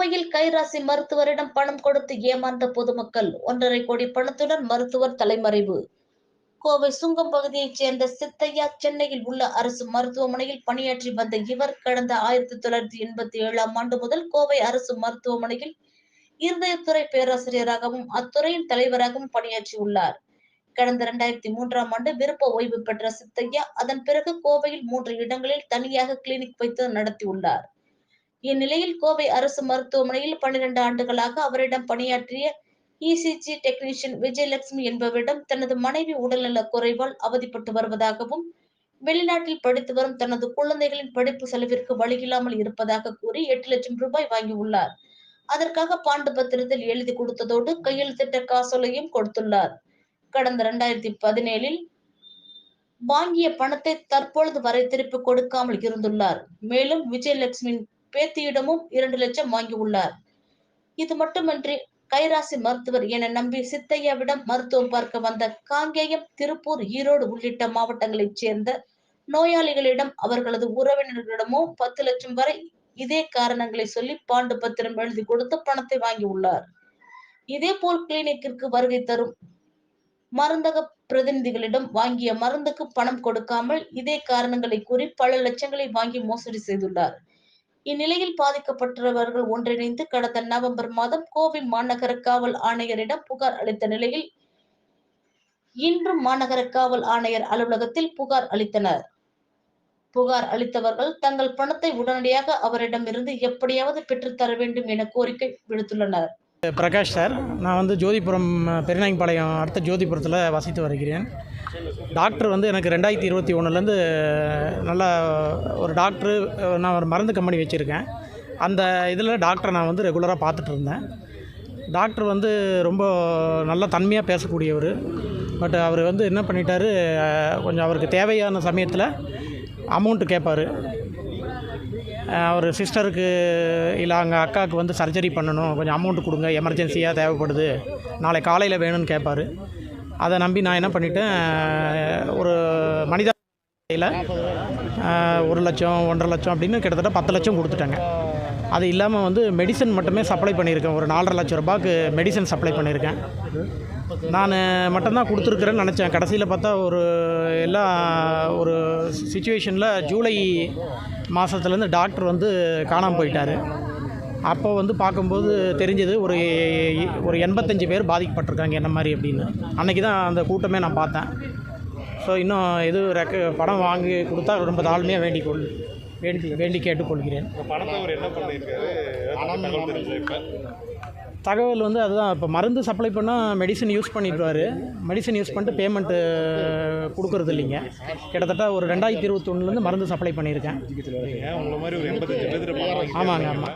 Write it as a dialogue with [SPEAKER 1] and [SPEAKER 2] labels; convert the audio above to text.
[SPEAKER 1] கோவையில் கைராசி மருத்துவரிடம் பணம் கொடுத்து ஏமாந்த பொதுமக்கள் ஒன்றரை கோடி பணத்துடன் மருத்துவர் தலைமறைவு. கோவை சுங்கம் பகுதியைச் சேர்ந்த சித்தையா சென்னையில் உள்ள அரசு மருத்துவமனையில் பணியாற்றி வந்த இவர் கடந்த ஆயிரத்தி தொள்ளாயிரத்தி எண்பத்தி ஏழாம் ஆண்டு முதல் கோவை அரசு மருத்துவமனையில் இருதயத்துறை பேராசிரியராகவும் அத்துறையின் தலைவராகவும் பணியாற்றியுள்ளார் கடந்த இரண்டாயிரத்தி மூன்றாம் ஆண்டு விருப்ப ஓய்வு பெற்ற சித்தையா அதன் பிறகு கோவையில் மூன்று இடங்களில் தனியாக கிளினிக் வைத்து நடத்தியுள்ளார் இந்நிலையில் கோவை அரசு மருத்துவமனையில் பன்னிரண்டு ஆண்டுகளாக அவரிடம் பணியாற்றிய இசிஜி டெக்னீஷியன் விஜயலட்சுமி என்பவரிடம் தனது மனைவி உடல்நல குறைவால் அவதிப்பட்டு வருவதாகவும் வெளிநாட்டில் படித்து வரும் தனது குழந்தைகளின் படிப்பு செலவிற்கு வழியில்லாமல் இருப்பதாக கூறி எட்டு லட்சம் ரூபாய் வாங்கியுள்ளார். அதற்காக பாண்டு பத்திரத்தில் எழுதி கொடுத்ததோடு கையெழுத்திட்ட காசோலையும் கொடுத்துள்ளார். கடந்த இரண்டாயிரத்தி பதினேழில் வாங்கிய பணத்தை தற்பொழுது வரை திருப்பி கொடுக்காமல் இருந்துள்ளார். மேலும் விஜயலட்சுமியின் பேத்தியிடமும் இரண்டு லட்சம் வாங்கியுள்ளார். இது மட்டுமன்றி கைராசி மருத்துவர் என நம்பி சித்தையாவிடம் மருத்துவம் பார்க்க வந்த காங்கேயம் திருப்பூர் ஈரோடு உள்ளிட்ட மாவட்டங்களைச் சேர்ந்த நோயாளிகளிடம் அவர்களது உறவினர்களிடமோ பத்து லட்சம் வரை இதே காரணங்களை சொல்லி பாண்டு பத்திரம் எழுதி கொடுத்து பணத்தை வாங்கியுள்ளார். இதே போல் கிளினிக்கிற்கு வருகை தரும் மருந்தக பிரதிநிதிகளிடம் வாங்கிய மருந்துக்கு பணம் கொடுக்காமல் இதே காரணங்களை கூறி பல லட்சங்களை வாங்கி மோசடி செய்துள்ளார். இந்நிலையில் பாதிக்கப்பட்டவர்கள் ஒன்றிணைந்து கடந்த நவம்பர் மாதம் கோவை மாநகர காவல் ஆணையரிடம் புகார் அளித்த நிலையில் இன்று மாநகர காவல் ஆணையர் அலுவலகத்தில் புகார் அளித்தனர். புகார் அளித்தவர்கள் தங்கள் பணத்தை உடனடியாக அவரிடமிருந்து எப்படியாவது பெற்றுத்தர வேண்டும் என கோரிக்கை விடுத்துள்ளனர்.
[SPEAKER 2] பிரகாஷ் சார் நான் வந்து ஜோதிபுரம் பெருநாயம்பாளையம் அடுத்த ஜோதிபுரத்தில் வசித்து வருகிறேன். டாக்டர் வந்து எனக்கு ரெண்டாயிரத்தி இருபத்தி ஒன்றுலேருந்து நல்ல ஒரு டாக்டரு நான் ஒரு மருந்து கம்பெனி வச்சுருக்கேன். அந்த இதில் டாக்டரை நான் வந்து ரெகுலராக பார்த்துட்டு இருந்தேன். டாக்டர் வந்து ரொம்ப நல்ல தன்மையாக பேசக்கூடியவர். பட் அவர் வந்து என்ன பண்ணிட்டார் கொஞ்சம் அவருக்கு தேவையான சமயத்தில் அமௌண்ட்டு கேட்பார். அவர் சிஸ்டருக்கு இல்லை அங்கே அக்காவுக்கு வந்து சர்ஜரி பண்ணணும் கொஞ்சம் அமௌண்ட் கொடுங்க எமர்ஜென்சியாக தேவைப்படுது நாளை காலையில் வேணும்னு கேட்பார். அதை நம்பி நான் என்ன பண்ணிட்டேன் ஒரு மனித ஒரு லட்சம் ஒன்றரை லட்சம் அப்படின்னு கிட்டத்தட்ட பத்து லட்சம் கொடுத்துட்டாங்க. அது இல்லாமல் வந்து மெடிசன் மட்டுமே சப்ளை பண்ணியிருக்கேன். ஒரு நாலரை லட்சம் ரூபாய்க்கு மெடிசன் சப்ளை பண்ணியிருக்கேன். நான் மட்டும்தான் கொடுத்துருக்குறேன்னு நினச்சேன். கடைசியில் பார்த்தா ஒரு எல்லா ஒரு சுச்சுவேஷனில் ஜூலை மாதத்துலேருந்து டாக்டர் வந்து காணாமல் போயிட்டார். அப்போ வந்து பார்க்கும்போது தெரிஞ்சது ஒரு ஒரு எண்பத்தஞ்சு பேர் பாதிக்கப்பட்டிருக்காங்க என்ன மாதிரி அப்படின்னு. அன்றைக்கி தான் அந்த கூட்டமே நான் பார்த்தேன். ஸோ இன்னும் எது ரெக்க படம் வாங்கி கொடுத்தா ரொம்ப தாழ்மையாக வேண்டிக் கொள் வேண்டி வேண்டி கேட்டுக்கொள்கிறேன்.
[SPEAKER 3] தகவல்
[SPEAKER 2] வந்து அதுதான் இப்போ மருந்து சப்ளை பண்ணால் மெடிசன் யூஸ் பண்ணிடுவார். மெடிசன் யூஸ் பண்ணிட்டு பேமெண்ட்டு கொடுக்குறது இல்லைங்க. கிட்டத்தட்ட ஒரு ரெண்டாயிரத்தி இருபத்தொன்னுலேருந்து மருந்து சப்ளை பண்ணியிருக்கேன். ஆமாங்க ஆமாம்